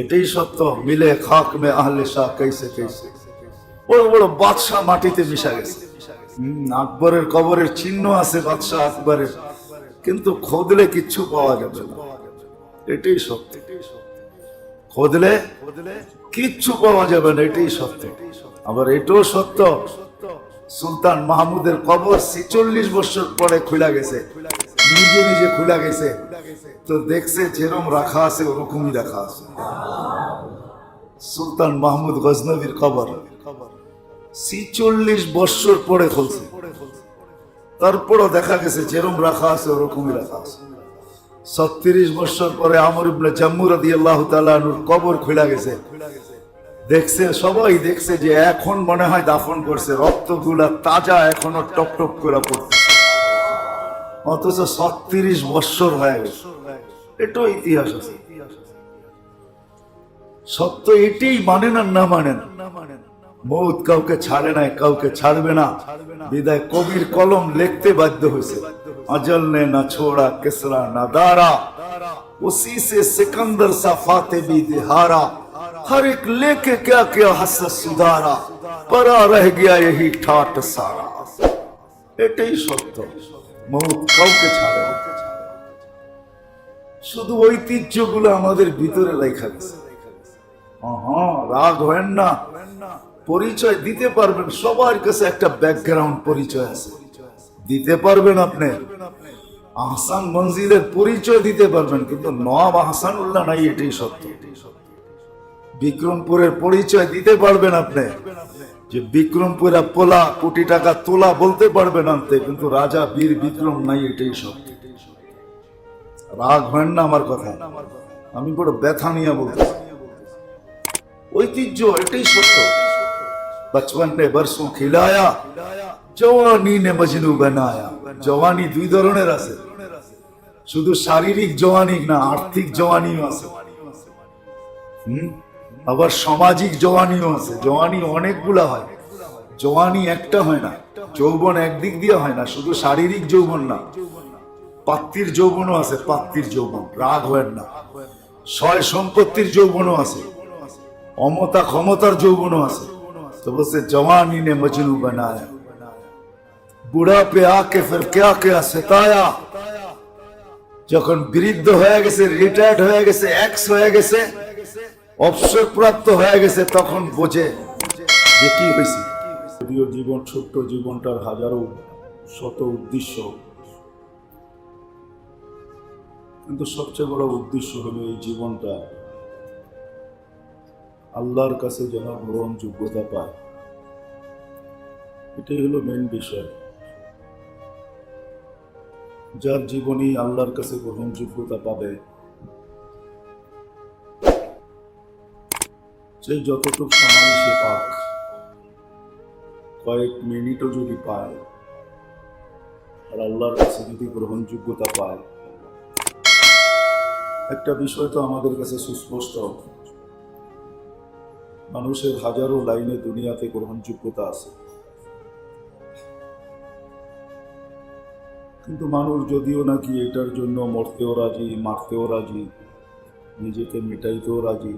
এটাই সত্য। মিলে খাক মে আহলে শাহ কেসে কেসে বড় বড় বাদশাহ মাটিতে মিশা গেছে। আকবরের কবরের চিহ্ন আছে বাদশাহ আকবরের। কিন্তু খোদলে কিচ্ছু পাওয়া যাবে না। এটাই সত্য। খোদলে কিচ্ছু পাওয়া যাবে না, এটাই সত্য। আবার এটাও সত্য, সুলতান মাহমুদের কবর ছেচল্লিশ বছর পরে খুলে গেছে। নিজে নিজে খুলা গেছে, তো দেখছে যেরকম রাখা আছে, ওরকমই রাখা আছে। সুলতান মাহমুদ গজনবীর কবর ছিচল্লিশ বছর পরে খুলছে। তারপরও দেখা গেছে যেরকম রাখা আছে, ওরকমই রাখা আছে। ছত্রিশ বছর পরে আমর ইবনে জাম্মু রাদিয়াল্লাহু তাআলা আনহুর কবর খুলা গেছে। দেখছে, সবাই দেখছে যে এখন মনে হয় দাফন করছে, রক্তগুলা তাজা এখনও টপ টপ করে পড়ছে। অথচ ছত্রিশ বছর হয়ে গেছে এটাও ইতিহাস আছে সত্য এটাই মানেন আর না মানেন মৌত কাউকে ছাড়ে নাই কাউকে ছাড়বে না বিদায় কবির কলম লিখতে বাধ্য হয়েছে अजल ने न छोड़ा किसरा न दारा उसी से सिकंदर सा फाते भी दिहारा हर एक लेके क्या क्या हसत सुधारा परा रह गया यही ठाट सारा এটাই সত্য মৌত কাউকে ছাড়ে শুধু ঐতিহ্যগুলো আমাদের ভিতরে লেখা গেছে রাগ হয় না। পরিচয় দিতে পারবেন, সবার কাছে একটা ব্যাকগ্রাউন্ড পরিচয় আছে। দিতে পারবেন আপনি। আহসান মঞ্জিলের পরিচয় দিতে পারবেন, কিন্তু নবাব আহসানুল্লাহ নাই, এটাই সত্য। বিক্রমপুরের পরিচয় দিতে পারবেন আপনি। যে বিক্রমপুর পোলা কোটি টাকা তোলা বলতে পারবে আনতে, কিন্তু রাজা বীর বিক্রম নাই, এটাই সব রাগ হয় না আমার কথা। আমি বড় ব্যথা নিয়ে বলতে ঐতিহ্য, এটাই সত্য। বচপনে বর্ষো খিলায়া, জওয়ানি নে মজনু বানায়া। জওয়ানি দুই ধরনের আছে। শুধু শারীরিক জওয়ানি না, আর্থিক জওয়ানিও আছে। হুম? আবার সামাজিক জওয়ানিও আছে। জওয়ানি অনেকগুলা হয়। জওয়ানি একটা হয় না। যৌবন একদিক দিয়ে হয় না। শুধু শারীরিক যৌবন না। পাত্তির যৌবনও আছে পাত্তির যৌবন। রাগ হয় না। সয় সম্পত্তির যৌবনও আছে। অমতা ক্ষমতার যৌবনও আছে। তো বলছে, জওয়ানি নে মজনু বানায়া। বুড়া পে আকে ফির ক্যা ক্যা সেতায়া? যখন বৃদ্ধ হয়ে গেছে রিটায়ার্ড হয়ে গেছে এক্স হয়ে গেছে অবসর প্রাপ্ত হয়ে গেছে, তখন বোঝে যে কি হয়েছে। যদিও জীবন ছোট্ট, জীবনটার হাজারো শত উদ্দেশ্য। কিন্তু সবচেয়ে বড় উদ্দেশ্য হলো এই জীবনটা আল্লাহর কাছে যেন গ্রহণযোগ্যতা পায়। এটাই হলো মেন বিষয়। যার জীবনী আল্লাহর কাছে গ্রহণযোগ্যতা পাবে সেই যতটুকু সময় সে পাক, কয়েক মিনিটও যদি পায়, আর আল্লাহর কাছে যদি গ্রহণযোগ্যতা পায়, একটা বিষয় তো আমাদের কাছে সুস্পষ্ট। মানুষের হাজারো লাইনে দুনিয়াতে গ্রহণযোগ্যতা আছে। কিন্তু মানুষ যদিও নাকি এটার জন্য মরতেও রাজি, মারতেও রাজি, নিজেকে মেটাইতেও রাজি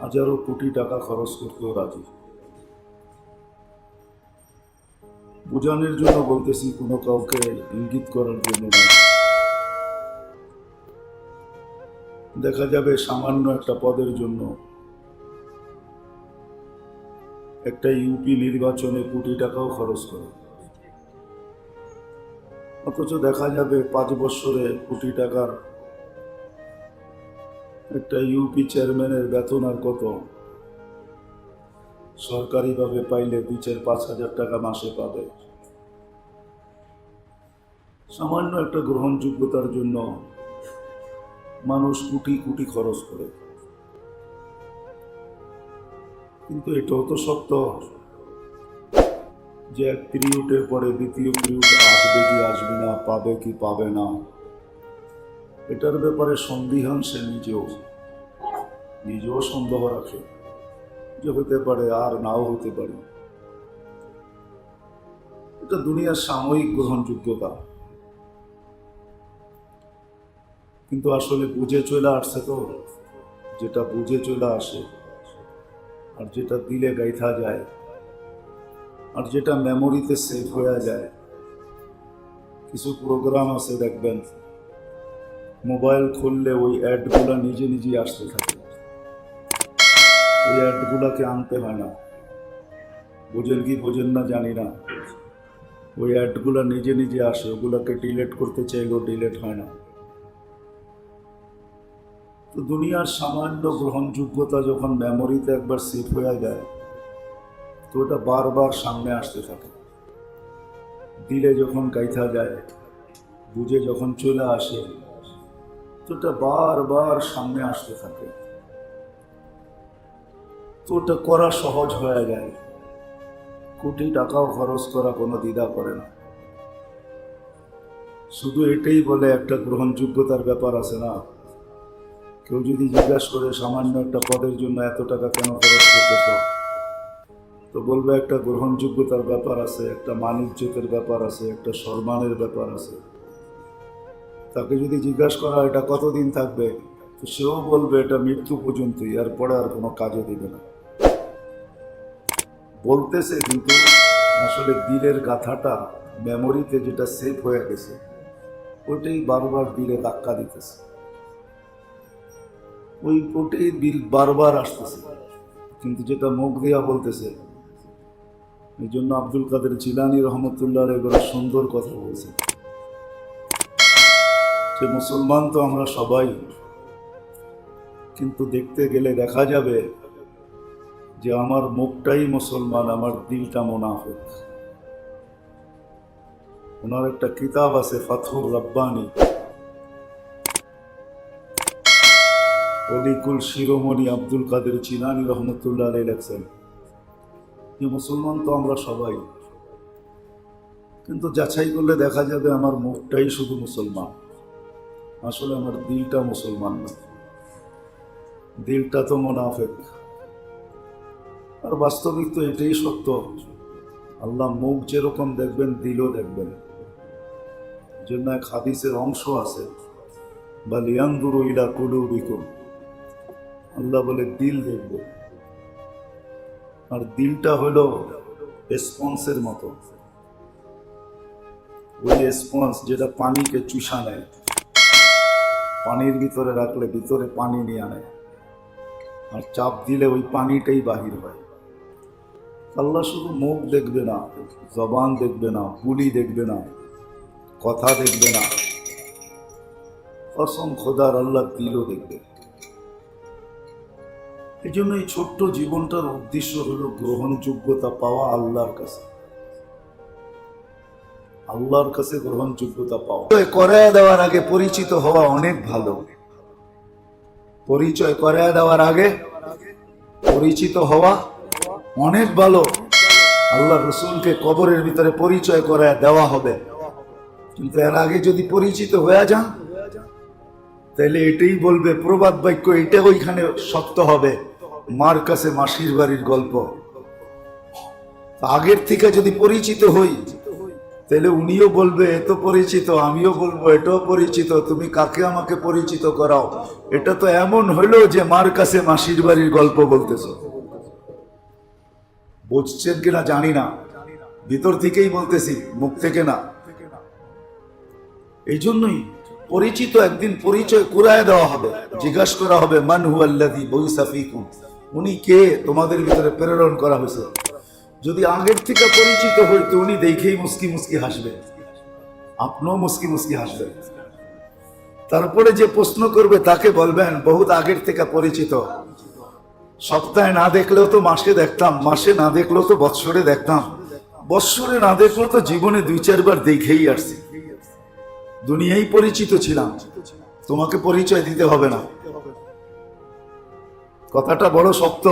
হাজারো কোটি টাকা খরচ করতেও রাজি। বোঝানোর জন্য বলতেছি, কোনো কাউকে ইঙ্গিত করার জন্য দেখা যাবে সামান্য একটা পদের জন্য একটা ইউপি নির্বাচনে কোটি টাকাও খরচ করে। অথচ দেখা যাবে পাঁচ বছরে কোটি টাকার একটা ইউপি চেয়ারম্যানের বেতন আর কত? সরকারিভাবে পাইলে দুই চার পাঁচ হাজার টাকা মাসে পাবে। সামান্য একটা গ্রহণযোগ্যতার জন্য মানুষ কোটি কোটি খরচ করে। কিন্তু এটাও তো সত্য যে এক পিরিয়ডের পরে দ্বিতীয় পিরিয়ড আসবে কি আসবে না, পাবে কি পাবে না। এটার ব্যাপারে সন্দিহান সে নিজেও। নিজেও সন্দেহ রাখে যে হতে পারে আর নাও হতে পারে। এটা দুনিয়ার সাময়িক গ্রহণযোগ্যতা। কিন্তু আসলে বুঝে চলে আসছে তো, যেটা বুঝে চলে আসে আর যেটা দিলে গাইথা যায় আর যেটা মেমোরিতে সেভ হয়ে যায়। কিছু প্রোগ্রাম আছে দেখবেন মোবাইল খুললে ওই অ্যাডগুলো নিজে নিজেই আসতে থাকে। অ্যাডগুলোকে আনতে হয় না। বোঝেন কি বোঝেন না জানি না। ওই অ্যাডগুলো নিজে নিজে আসে, ওগুলোকে ডিলেট করতে চাইলেও ডিলেট হয় না। তো দুনিয়ার সামান্য গ্রহণযোগ্যতা যখন মেমোরিতে একবার সেভ হয়ে যায়, তো ওটা বারবার সামনে আসতে থাকে। দিলে যখন গাইথা যায়, বুঝে যখন চলে আসে, তো ওটা বারবার সামনে আসতে থাকে। তো ওটা করা সহজ হয়ে যায়। কোটি টাকাও খরচ করা কোনো দ্বিধা করে না। শুধু এটাই বলে একটা গ্রহণযোগ্যতার ব্যাপার আছে না? কেউ যদি জিজ্ঞাসা করে, সামান্য একটা পদের জন্য এত টাকা কেন খরচ করতেছ? তো বলবে একটা গ্রহণযোগ্যতার ব্যাপার আছে, একটা মানিজ্যতের ব্যাপার আছে, একটা সম্মানের ব্যাপার আছে। তাকে যদি জিজ্ঞাসা করা এটা কতদিন থাকবে? তো সেও বলবে, এটা মৃত্যু পর্যন্তই আর পরে আর কোনো কাজে দিবে না। বলতেছে কিন্তু আসলে দিলের গাথাটা মেমোরিতে যেটা সেভ হয়ে গেছে, ওইটাই বারবার দিলে ধাক্কা দিতেছে। ওই ওটাই দিল বারবার আসতেছে। কিন্তু যেটা মুখ দিয়া বলতেছে, এই জন্য আব্দুল কাদের জিলানি রহমতুল্লাহ এবারে সুন্দর কথা বলছে। যে মুসলমান তো আমরা সবাই, কিন্তু দেখতে গেলে দেখা যাবে যে আমার মুখটাই মুসলমান, আমার দিলটা মোনাফেক। ওনার একটা কিতাব আছে ফাথুর রব্বানি। অলিকুল শিরোমণি আব্দুল কাদের চিনানি রহমতুল্লাহ আলাই লেখছেন যে মুসলমান তো আমরা সবাই। কিন্তু যাচাই করলে দেখা যাবে আমার মুখটাই শুধু মুসলমান। আসলে আমার দিলটা মুসলমান না। দিলটা তো মোনাফেক। আর বাস্তবিক তো এটাই সত্য। আল্লাহ মুখ যেরকম দেখবেন, দিলও দেখবেন। জন্য এক হাদিসের অংশ আছে বা লিয়ান্দুরু ইলা কুলু বিকুম আল্লাহ বলে, দিল দেখব। আর দিলটা হলো রেসপন্সের মতো। ওই রেসপন্স যেটা পানিকে চুষা নেয়, পানির ভিতরে রাখলে ভিতরে পানি নিয়ে আনে। আর চাপ দিলে ওই পানিটাই বাহির হয়। আল্লাহ শুধু মুখ দেখবে না, জবান দেখবে না, বুলি দেখবে না, কথা দেখবে না। কসম খোদার আল্লাহ দিলও দেখবে। এই জন্য এই ছোট্ট জীবনটার উদ্দেশ্য হলো গ্রহণযোগ্যতা পাওয়া আল্লাহর কাছে। আল্লাহর কাছে গ্রহণযোগ্যতা পাওয়া। করায় দেওয়ার আগে পরিচিত হওয়া অনেক ভালো। পরিচয় করায় দেওয়ার আগে পরিচিত হওয়া অনেক ভালো। আল্লাহ রসুলকে কবরের ভিতরে পরিচয় করায় দেওয়া হবে। কিন্তু এর আগে যদি পরিচিত হয়ে যান, তাহলে এটাই বলবে, প্রবাদ বাক্য এটা ওইখানে সত্য হবে। মার কাছে মাসির বাড়ির গল্প। আগের থেকে যদি পরিচিত হই, তাহলে উনিও বলবে এত পরিচিত, আমিও বলব, এটাও পরিচিত, তুমি কাকে আমাকে পরিচিত করাও? এটা তো এমন হইল যে মার কাছে মাসির বাড়ির গল্প বলতেছো। বুঝছেন কিনা জানি না। ভিতর থেকেই বলতেছি, মুখ থেকে না। এই জন্যই পরিচিত একদিন পরিচয় কুরায় দেওয়া হবে। জিজ্ঞাসা করা হবে, মান হুয়াল্লাদি বৈসাফিকুম উনি কে? তোমাদের ভিতরে প্রেরণ করা হয়েছে। যদি আগের থেকে পরিচিত হইতো উনি দেখেই মুস্কি মুস্কি হাসবেন আপনিও মুস্কি মুস্কি হাসবেন। তারপরে যে প্রশ্ন করবে, তাকে বলবেন, বহুত আগের থেকে পরিচিত। সপ্তাহে না দেখলেও তো মাসে দেখতাম, মাসে না দেখলেও তো বৎসরে দেখতাম। বৎসরে না দেখলেও তো জীবনে দুই, চারবার দেখেই আসছি। দুনিয়ায় পরিচিত ছিলাম। তোমাকে পরিচয় দিতে হবে না। কথাটা বড় শক্ত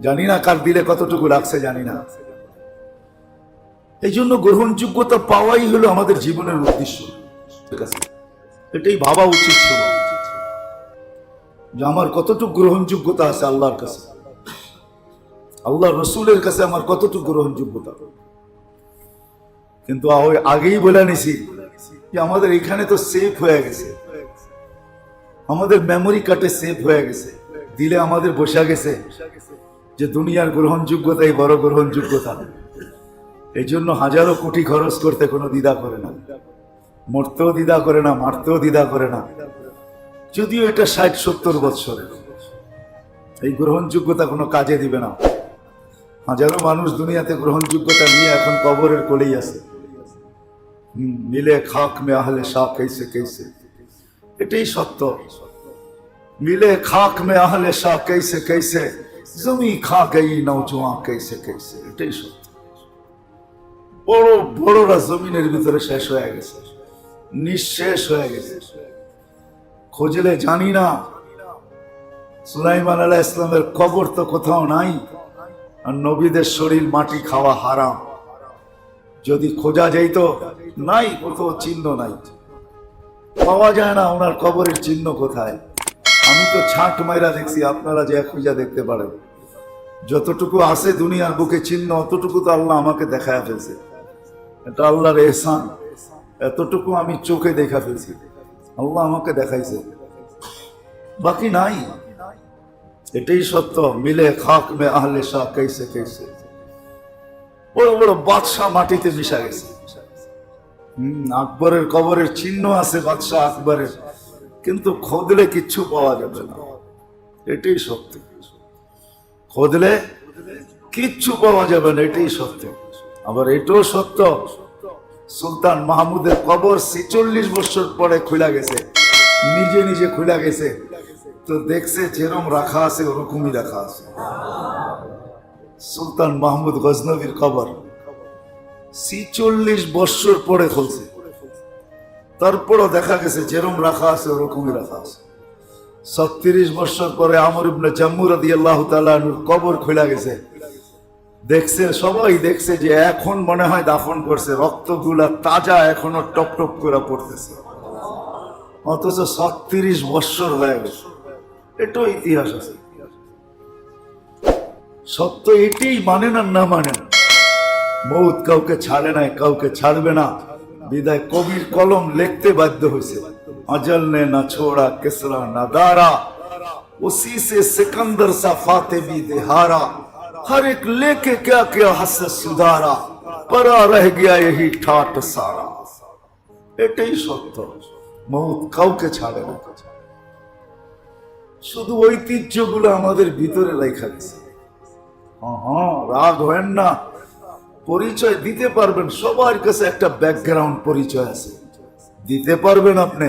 জানি না কার দিলে কতটুকু লাগছে, জানি না। এই জন্য গ্রহণযোগ্যতা পাওয়াই হলো আমাদের জীবনের উদ্দেশ্য। ঠিক আছে এটাই ভাবা উচিত ছিল। যে আমার কতটুকু গ্রহণযোগ্যতা আছে আল্লাহর কাছে? আল্লাহ রসুলের কাছে আমার কতটুকু গ্রহণযোগ্যতা? কিন্তু আগেই বলে নিছি যে আমাদের এখানে তো সেফ হয়ে গেছে। আমাদের মেমোরি কার্ডে সেভ হয়ে গেছে। দিলে আমাদের বসে গেছে যে দুনিয়ার গ্রহণযোগ্যতাই বড় গ্রহণযোগ্যতা। এই জন্য হাজারো কোটি খরচ করতে কোনো দ্বিধা করে না। মরতেও দ্বিধা করে না, মারতেও দ্বিধা করে না। যদিও এটা ষাট সত্তর বছরের এই গ্রহণযোগ্যতা কোনো কাজে দিবে না। হাজারো মানুষ দুনিয়াতে গ্রহণযোগ্যতা নিয়ে এখন কবরের কোলেই আছে। মিলে খাক মে আহলে শাক কেসে কেসে। এটাই সত্য। মিলে খাক মে আহলে শাক কেসে কেসে, জমি খা গেই নৌজোয়া কেসে কেসে। এটাই সত্য। বড়, বড়রা জমিনের ভিতরে শেষ হয়ে গেছে। নিঃশেষ হয়ে গেছে। খোঁজলে জানি না। সুলাইমান আলাহ ইসলামের কবর তো কোথাও নাই, আর নবীদের শরীর মাটি খাওয়া হারাম। যদি খোঁজা যাইতো, নাই, কোথাও চিহ্ন নাই। পাওয়া যায় না ওনার কবরের চিহ্ন কোথায়। আমি তো ছাট মাইরা দেখছি, আপনারা যে খুঁজা দেখতে পারেন। যতটুকু আছে দুনিয়ার বুকে চিহ্ন, অতটুকু তো আল্লাহ আমাকে দেখায় ফেলছে। এটা আল্লাহর এহসান। এতটুকু আমি চোখে দেখা ফেলছি। আল্লাহ আমাকে দেখাইছে। বাকি নাই। এটাই সত্য। মিলে খাক মে আহলে শাহ কেসে কেসে বড় বড় বাদশাহ মাটিতে মিশা গেছে। হম, আকবরের কবরের চিহ্ন আছে বাদশাহ আকবরের। কিন্তু খোদলে কিচ্ছু পাওয়া যাবে না। এটাই সত্য। খোদলে কিচ্ছু পাওয়া যাবে না, এটাই সত্য। আবার এটাও সত্য সুলতান মাহমুদের কবর ছেচল্লিশ বছর পরে খুলা গেছে। নিজে নিজে খুলা গেছে। তো দেখছে যেরম রাখা আছে, ওরকমই রাখা আছে। সুলতান মাহমুদ গজনবীর কবর ছিচল্লিশ বছর পরে খুলছে। তারপরও দেখা গেছে যেরম রাখা আছে, ওরকমই রাখা আছে। ছত্রিশ বছর পরে আমর ইবনে জাম্মু রাদি আল্লাহ তালুর কবর খোলা গেছে। দেখছে, সবাই দেখছে যে এখন মনে হয় দাফন করছে, রক্তগুলা তাজা এখনও টপ টপ করে পড়তেছে। অথচ ছত্রিশ বৎসর হয়ে গেছে। এটাও ইতিহাস আছে। সত্য এটাই মানে না না মানে? মৌত কাউকে ছাড়ে নাই, কাউকে ছাড়বে না। বিদায় কবির কলম লিখতে বাধ্য হয়েছে। অজল নে না ছোড়া, কেসরা না দারা উসি সে সিকন্দর সা ফাতে বি দেহারা। हर एक लेके क्या क्या हस सुधारा परा रह गया यही ठाट सारा এটাই সত্য মৌত কাউকে ছাড়ে না শুধু ঐতিহ্যগুলো আমাদের ভিতরে লেখা গেছে হ্যাঁ, হ্যাঁ রাগ হয় না পরিচয় দিতে পারবেন সবার কাছে একটা ব্যাকগ্রাউন্ড পরিচয় আছে দিতে পারবেন আপনি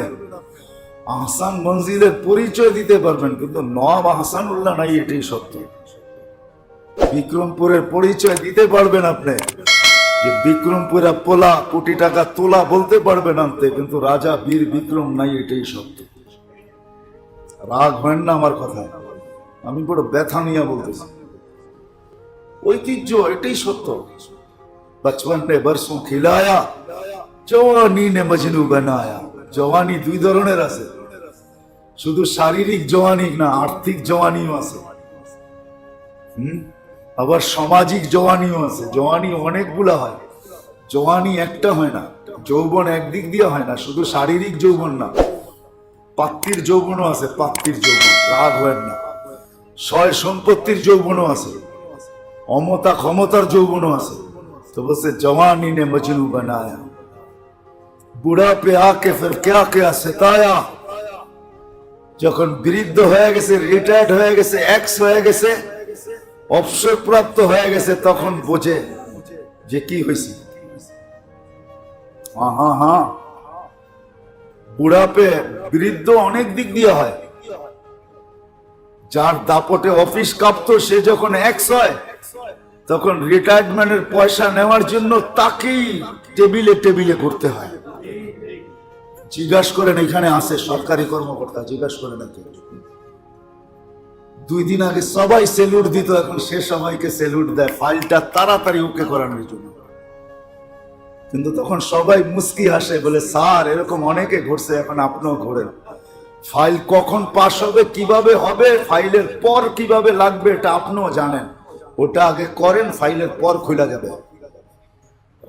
আহসান মঞ্জিলের পরিচয় দিতে পারবেন কিন্তু নব আহসানুল্লাহ নাই এটাই সত্য বিক্রমপুরের পরিচয় দিতে পারবেন আপনি। যে বিক্রমপুরা পোলা কোটি টাকা তোলা বলতে পারবেন আনতে, কিন্তু রাজা বীর বিক্রম নাই, এটাই সত্য। রাগ হয় না আমার কথায়। আমি বড় ব্যথা নিয়ে বলতেছি। ঐতিহ্য, এটাই সত্য। বচপনে বর্ষো খিলায়া, জওয়ানি নে মজনু বানায়া। জওয়ানি দুই ধরনের আছে। শুধু শারীরিক জওয়ানি না, আর্থিক জওয়ানিও আছে। হুম? আবার সামাজিক জওয়ানিও আছে। জওয়ানি অনেকগুলা হয়। জওয়ানি একটা হয় না। যৌবন একদিক দিয়ে হয় না, শুধু শারীরিক যৌবন না। পাত্রীর যৌবনও আছে, পাত্রীর যৌবন, রাগ হয় না। সয় সম্পত্তির যৌবনও আছে। অমতা ক্ষমতার যৌবনও আছে। তো বলছে, জওয়ানি নে মজনু বানায়া। বুড়া পে আকে ফের কেয়া কেয়া সেতায়া? যখন বৃদ্ধ হয়ে গেছে রিটায়ার্ড হয়ে গেছে এক্স হয়ে গেছে অবসর প্রাপ্ত হয়ে গেছে, তখন বোঝে যে কি হয়েছে। হ্যাঁ হ্যাঁ বুড়াপে বৃদ্ধ অনেক দিক দিয়ে হয়। যার দাপটে অফিস কাঁপতো, সে যখন এক্স হয়, তখন রিটায়ারমেন্টের পয়সা নেওয়ার জন্য তাকেই টেবিলে টেবিলে করতে হয়। জিজ্ঞাসা করেন, এখানে আসে সরকারি কর্মকর্তা? জিজ্ঞাসা করেন। দুই দিন আগে সবাই সেলুট দিত, এখন সে সবাইকে সেলুট দেয়। ফাইলটা তাড়াতাড়ি ওকে করানোর জন্য। কিন্তু তখন সবাই মুস্কি হাসে, বলে, স্যার, এরকম অনেকে ঘুরছে এখন আপনিও ঘোরেন। ফাইল কখন পাস হবে, কীভাবে হবে, ফাইলের পর কীভাবে লাগবে, এটা আপনিও জানেন। ওটা আগে করেন, ফাইলের পর খোলা যাবে।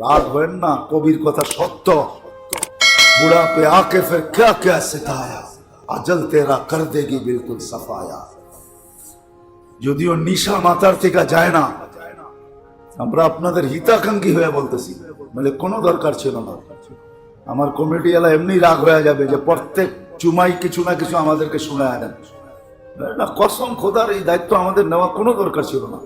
রাগ হবেন না, কবির কথা সত্য। বুড়া পে আকে ফের ক্যা ক্যা সিতায়া, আজল তেরা কর দেগি বিলকুল সাফায়া। যদিও নিশা মাথার থেকে যায় না, আমরা আপনাদের হিতাকাঙ্ক্ষী হয়ে বলতেছি। মানে কোনো দরকার ছিল না। আমার কমিটি এলা এমনি রাগ হয়ে যাবে যে প্রত্যেক চুমাই কিছু না কিছু আমাদেরকে শোনায় দেন। না, কসম খোদার এই দায়িত্ব আমাদের নেওয়া কোনো দরকার ছিল না।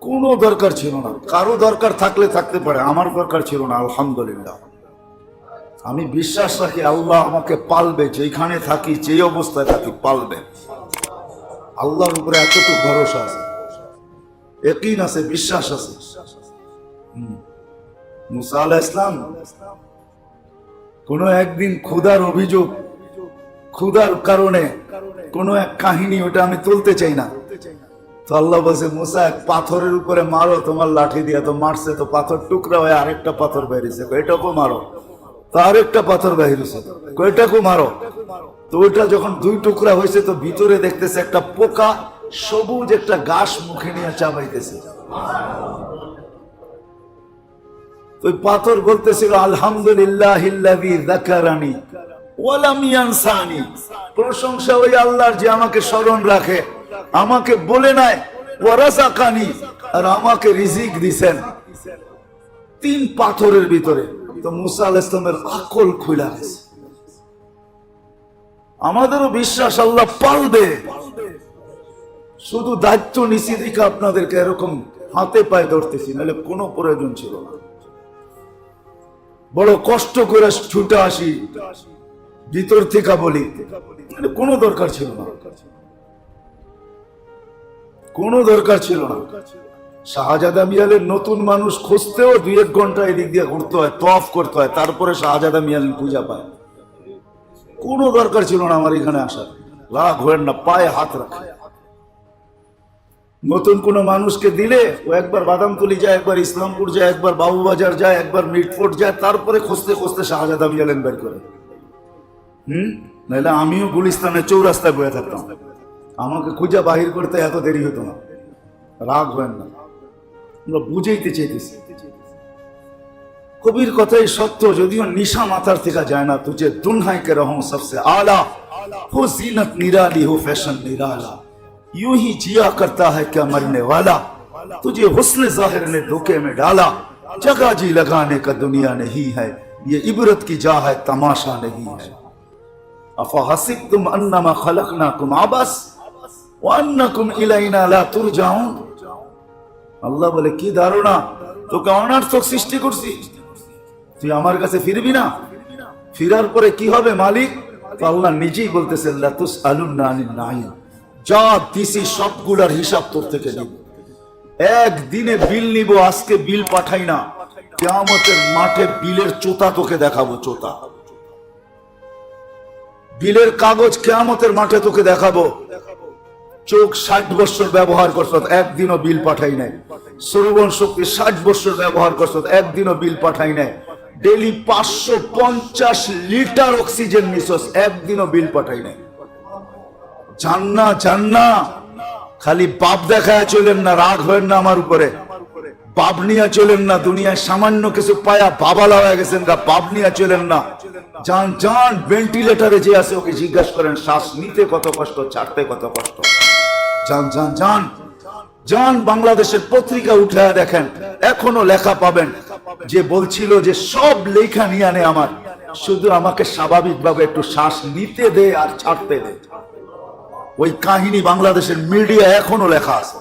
কোনো দরকার ছিল না। কারও দরকার থাকলে থাকতে পারে, আমার দরকার ছিল না, আলহামদুলিল্লাহ। আমি বিশ্বাস রাখি আল্লাহ আমাকে পালবে যেখানে থাকি যে অবস্থায় থাকি, পালবে। আল্লাহর উপরে এতটুকু ভরসা আছে। একই আছে বিশ্বাস আছে। মুসা আলাহ ইসলাম কোনো একদিন ক্ষুধার অভিযোগ, ক্ষুধার কারণে কোনো এক কাহিনী ওটা আমি তুলতে চাই না। তো আল্লাহ বলছে, মুসা, এক পাথরের উপরে মারো, তোমার লাঠি দিয়ে তো মারছে, তো পাথর টুকরা হয়ে আরেকটা পাথর বেরিয়েছে এটাকেও মারো। তো আরেকটা পাথর বেরিয়েছে কয়টাকেও মারো। তো ওইটা যখন দুই টুকরা হয়েছে, তো ভিতরে দেখতেছে একটা পোকা, সবুজ একটা ঘাস মুখে নিয়ে চাবাইতেছে। ওই পাথর বলতেছিল আলহামদুলিল্লাহ প্রশংসা ওই আল্লাহর যে আমাকে স্মরণ রাখে, আমাকে বলে নাই ওয়ারাসাকানি আর আমাকে রিজিক দিছেন তিন পাথরের ভিতরে। তো মুসা আল ইসলামের আকল খুলে গেছে। আমাদেরও বিশ্বাস আল্লাহ পালবে। শুধু দায়িত্ব নিচে দিকে আপনাদেরকে এরকম হাতে পায়ে ধরতেছি নাহলে কোনো প্রয়োজন ছিল না। বড় কষ্ট করে ছুটে আসি ভিতর থেকে বলি মানে কোনো দরকার ছিল না। কোনো দরকার ছিল না। শাহজাদা মিয়ালের নতুন মানুষ খুঁজতেও দুই এক ঘণ্টা এদিক দিয়ে ঘুরতে হয় তফ করতে হয় তারপরে শাহজাদা মিয়াল পূজা পায়। কোনো দরকার ছিল না আমার এখানে আসার। রাগ হয়েন না, পায়ে হাত রাখে নতুন কোন মানুষকে দিলে ও একবার বাদামতলি যায়, একবার ইসলামপুর যায়, একবার বাবুবাজার যায়, একবার মিটফোর্ট যায়, তারপরে খুঁজতে খুঁজতে শাহজাদা মিয়ালেন বের করে। হুম? নাহলে আমিও গুলিস্তানে চৌরাস্তায় বয়ে থাকতাম। আমাকে খুঁজা বাহির করতে এত দেরি হতো না। রাগ হয় না। আমরা বুঝাইতে চাইতেছি। কবির কথাই সত্য جو নিশা মাথার ماتر تکا جائنا تجھے دنہائی کے رہوں سب سے آلہ ہو زینت نرالی ہو فیشن نرالا یوں ہی جیا کرتا ہے کیا مرنے والا تجھے حسن ظاہر نے دھوکے میں ڈالا جگہ جی لگانے کا دنیا نہیں ہے یہ عبرت کی جا ہے تماشا نہیں ہے افحسب تم انما خلقناکم عبس وانکم الینا لا تر ترجعون اللہ بلے کی دارونا تو کہ তোকে سوک سشتی کرسی তুই আমার কাছে ফিরবি না? ফিরার পরে কি হবে, মালিক? আল্লাহ নিজেই বলতেছে নাইন যা দিছি সবগুলার হিসাব তোর থেকে নিব। একদিনে বিল নিব, আজকে বিল পাঠাই না। কেয়ামতের মাঠে বিলের চোতা তোকে দেখাবো, চোতা। বিলের কাগজ কেয়ামতের মাঠে তোকে দেখাবো। চোখ ষাট বছর ব্যবহার করছ, একদিনও বিল পাঠাই নাই। শ্রবণ শক্তি ষাট বছর ব্যবহার করছ, একদিনও বিল পাঠাই নাই। ডেলি পাঁচশো পঞ্চাশ লিটার অক্সিজেন নিছস একদিনও বিল পাঠাই নাই। জান্না জান্না। খালি বাপ দেখায় চলেন না, রাগ হয়েন না আমার উপরে। বাপ নিয়ে চলেন না, দুনিয়ায় সামান্য কিছু পায়া বাবালা হয়ে গেছেন গা, বাপ নিয়ে চলেন না। যান যান ভেন্টিলেটারে যে আছে, ওকে জিজ্ঞাসা করেন, শ্বাস নিতে কত কষ্ট, ছাড়তে কত কষ্ট? যান যান যান। যান বাংলাদেশের পত্রিকা উঠে দেখেন, এখনও লেখা পাবেন। যে বলছিল যে সব লেখা নিয়ে আনে আমার। শুধু আমাকে স্বাভাবিকভাবে একটু শ্বাস নিতে দে আর ছাড়তে দে। ওই কাহিনী বাংলাদেশের মিডিয়া এখনও লেখা আছে।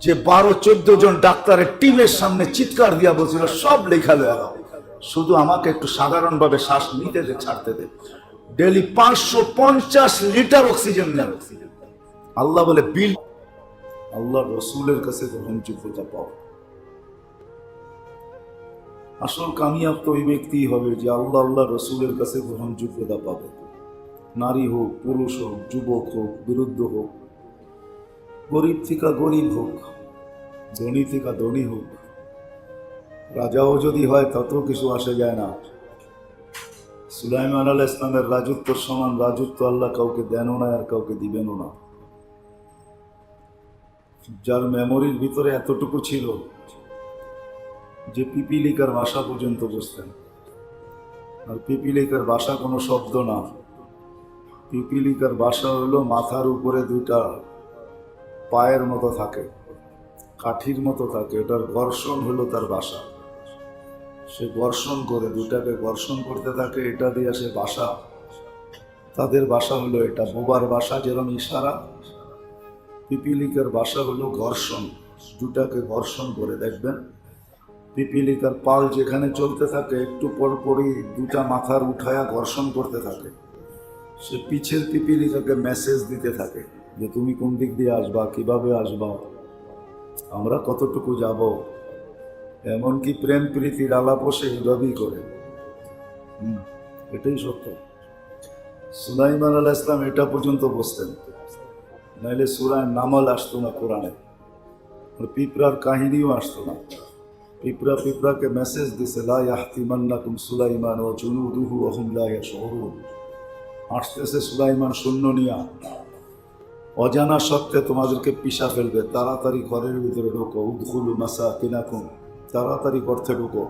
যে বারো, চোদ্দ জন ডাক্তারের টিমের সামনে চিৎকার দিয়া বলছিল, সব লেখা লেখা শুধু আমাকে একটু সাধারণভাবে শ্বাস নিতে দে, ছাড়তে দে। ডেলি পাঁচশো পঞ্চাশ লিটার অক্সিজেন নেন। আল্লাহ বলে, বিল আল্লাহ রসুলের কাছে গ্রহণযোগ্যতা পাও। আসল কামিয়াব তো ওই ব্যক্তি হবে যে আল্লাহ আল্লাহ রসুলের কাছে গ্রহণযোগ্যতা পাবে। নারী হোক, পুরুষ হোক, যুবক হোক বিরুদ্ধ হোক, গরিব থেকে গরিব হোক, ধনী থেকে ধনী হোক, রাজাও যদি হয় তাতেও কিছু আসে যায় না। সুলাইমান আল্লাহ ইসলামের রাজত্বর সমান রাজত্ব আল্লাহ কাউকে দেনও না আর কাউকে দিবেনও না। যার মেমোরির ভিতরে এতটুকু ছিল যে পিপিলিকার বাসা পর্যন্ত বুঝতেন। আর পিপিলিকার বাসা কোনো শব্দ না। পিপিলিকার বাসা হলো মাথার উপরে দুইটা পায়ের মতো থাকে, কাঠির মতো থাকে। এটার ঘর্ষণ হলো তার বাসা সে ঘর্ষণ করে দুটাকে ঘর্ষণ করতে থাকে, এটা দিয়ে সে বাসা তাদের বাসা হলো এটা। বোবার বাসা যেরকম ইশারা পিপিলিকার বাসা হলো ঘর্ষণ। দুটাকে ঘর্ষণ করে দেখবেন? পিপিলিকার পাল যেখানে চলতে থাকে, একটু পর পরই দুটা মাথার উঠায়া ঘর্ষণ করতে থাকে। সে পিছের পিপিলিকাকে মেসেজ দিতে থাকে যে, তুমি কোন দিক দিয়ে আসবা? কীভাবে আসবা? আমরা কতটুকু যাব? এমনকি প্রেম প্রীতির আলাপও সে এইভাবেই করে। এটাই সত্য। সুলাইমান আল ইসলাম এটা পর্যন্ত বসতেন। নাইলে সুরায় নামাল আসতো না কোরআনে। পিঁপড়ার কাহিনীও আসতো না। পিঁপড়া পিঁপড়াকে মেসেজ দিছে, লা ইয়াহতিমান্নাকুম সুলাইমান ও জুনুদুহু ওহুম লা ইয়াশউরুন। আসতেছে সুলাইমান শূন্য নিয়া। অজানা সত্ত্বে তোমাদেরকে পিষা ফেলবে। তাড়াতাড়ি ঘরের ভিতরে ঢোকো। উদখুলু মাসা কিনাকুম তাড়াতাড়ি করতে ঢোকো।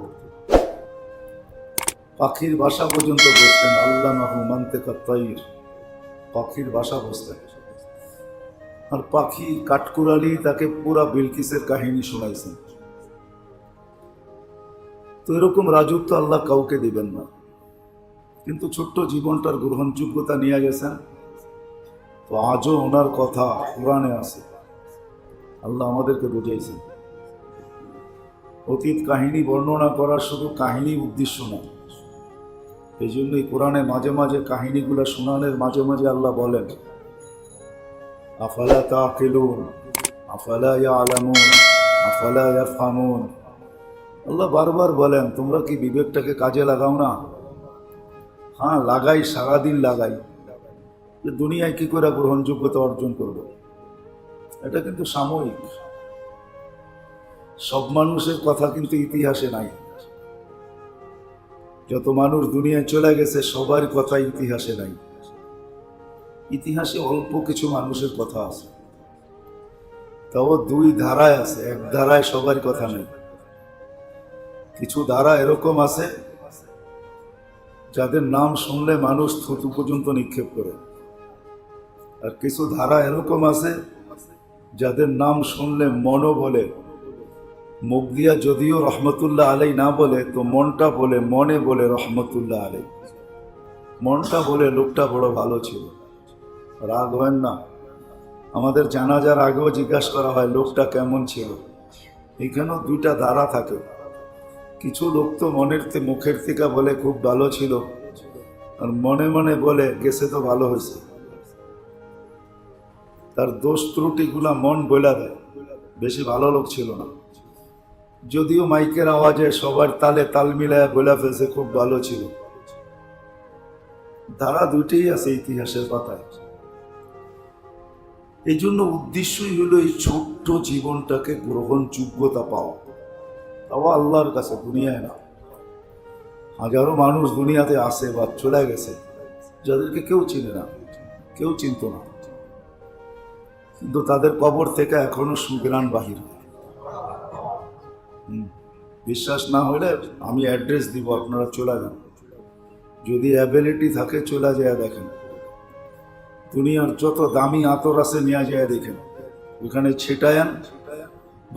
পাখির বাসা পর্যন্ত বসতেন। আল্লাহ মানতে কাত্তাইর পাখির বাসা বসতেন। আর পাখি কাঠকুরালি তাকে পুরা বিলকিসের কাহিনী শোনাইছেন তো এরকম রাজত্ব আল্লাহ কাউকে দিবেন না। কিন্তু ছোট্ট জীবনটার গ্রহণযোগ্যতা নিয়ে গেছেন। তো আজও ওনার কথা কোরআনে আছে। আল্লাহ আমাদেরকে বুঝাইছেন। অতীত কাহিনী বর্ণনা করার শুধু কাহিনী উদ্দেশ্য না এই জন্যই কোরআনে মাঝে মাঝে কাহিনীগুলো শোনানোর মাঝে মাঝে আল্লাহ বলেন আফালা তাকিলুন আফালা ইয়ালামুন আফালা ইয়াফহামুন আল্লাহ বারবার বলেন, তোমরা কি বিবেকটাকে কাজে লাগাও না? হ্যাঁ লাগাই, সারাদিন লাগাই। যে দুনিয়ায় কি করে গ্রহণযোগ্যতা অর্জন করবে? এটা কিন্তু সাময়িক। সব মানুষের কথা কিন্তু ইতিহাসে নাই। যত মানুষ দুনিয়ায় চলে গেছে, সবার কথা ইতিহাসে নাই। ইতিহাসে অল্প কিছু মানুষের কথা আছে। তাও দুই ধারায় আছে, এক ধারায় সবার কথা নেই। কিছু ধারা এরকম আছে, যাদের নাম শুনলে মানুষ থুতু পর্যন্ত নিক্ষেপ করে। আর কিছু ধারা এরকম আছে, যাদের নাম শুনলে মনও বলে। মুখ দিয়া যদিও রহমতুল্লাহ আলাই না বলে, তো মনটা বলে, মনে বলে রহমতুল্লাহ আলাই। মনটা বলে লোকটা বড় ভালো ছিল। রাগ হয় না। আমাদের জানাজার আগেও জিজ্ঞাসা করা হয়, লোকটা কেমন ছিল? এখানেও দুইটা ধারা থাকে। কিছু লোক তো মনের মুখের থেকে বলে খুব ভালো ছিল, আর মনে মনে বলে, গেছে তো ভালো হয়েছে। তার দোষ ত্রুটিগুলা মন বইলা দেয়, বেশি ভালো লোক ছিল না। যদিও মাইকের আওয়াজে সবার তালে তাল মিলায় বলে ফেলছে, খুব ভালো ছিল। ধারা দুইটাই আছে ইতিহাসের পাতায়। এই জন্য উদ্দেশ্যই হলো এই ছোট্ট জীবনটাকে গ্রহণযোগ্যতা পাওয়া। তাও আল্লাহর কাছে দুনিয়ায় না। হাজারো মানুষ দুনিয়াতে আসে বা চলে গেছে, যাদেরকে কেউ চিনে না, কেউ চিনত না। কিন্তু তাদের কবর থেকে এখনও সুগ্রাণ বাহির। বিশ্বাস না হলে আমি অ্যাড্রেস দিব, আপনারা চলে যান। যদি অ্যাবিলিটি থাকে, চলে যায়, দেখেন। দুনিয়ার যত দামি আতর আছে, নিয়ে যায় দেখেন। ওখানে ছিটায়ান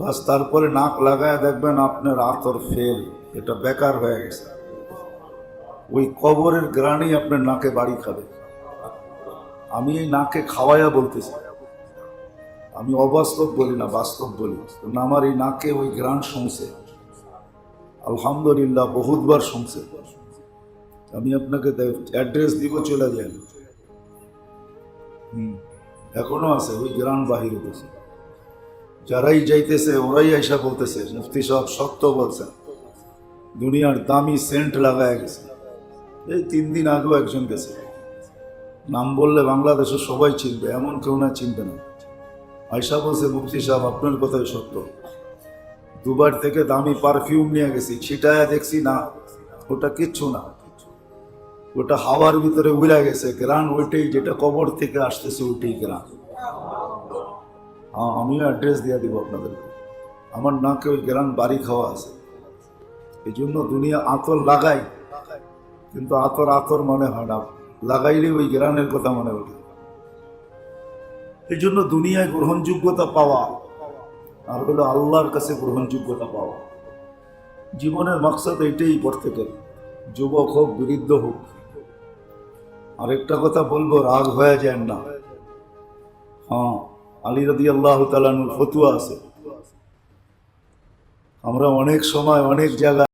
বাস তারপরে নাক লাগায় দেখবেন আপনার আতর ফেল, এটা বেকার হয়ে গেছে। ওই কবরের গ্রানেই আপনার নাকে বাড়ি খাবে। আমি এই নাকে খাওয়াইয়া বলতেছি, আমি অবাস্তব বলি না, বাস্তব বলি। না, আমার এই নাকে ওই গ্রান শুনছে। আলহামদুলিল্লাহ, বহুতবার শুনছে। আমি আপনাকে অ্যাড্রেস দিব, চলে হুম এখনও আছে, ওই গ্রাম বাহির হতেছে যারাই যাইতেছে, ওরাই আইসা বলতেছে, মুফতি সাহেব সত্য বলছেন। দুনিয়ার দামি সেন্ট লাগায় গেছে। এই তিন দিন আগেও একজন গেছে। নাম বললে বাংলাদেশের সবাই চিনবে, এমন কেউ না চিনবে না। আয়সা বলছে, মুফতি সাহেব, আপনার কথাই সত্য। দুবার থেকে দামি পারফিউম নিয়ে গেছি, ছিটায়া দেখছি না, ওটা কিচ্ছু না। ওটা হাওয়ার ভিতরে উড়ে গেছে, গ্রান ওইটাই যেটা কবর থেকে আসতেছে ওইটাই গ্রান। হ্যাঁ আমিও অ্যাড্রেস দিয়ে দিব আপনাদেরকে। আমার নাকে ওই গ্রান বাড়ি খাওয়া আছে। এই জন্য দুনিয়া আতর লাগাই, কিন্তু আতর আতর মনে হয় না। লাগাইলে ওই গ্রানের কথা মনে ওঠে। এই জন্য দুনিয়ায় গ্রহণযোগ্যতা পাওয়া আর হলো আল্লাহর কাছে গ্রহণযোগ্যতা পাওয়া। জীবনের মাকসাদ এটাই প্রত্যেকের। যুবক হোক, বৃদ্ধ হোক আরেকটা কথা বলব, রাগ হয়ে যায় না। হ্যাঁ আলী রদি আল্লাহ তালানুর ফতুয়া আছে। আমরা অনেক সময় অনেক জায়গায়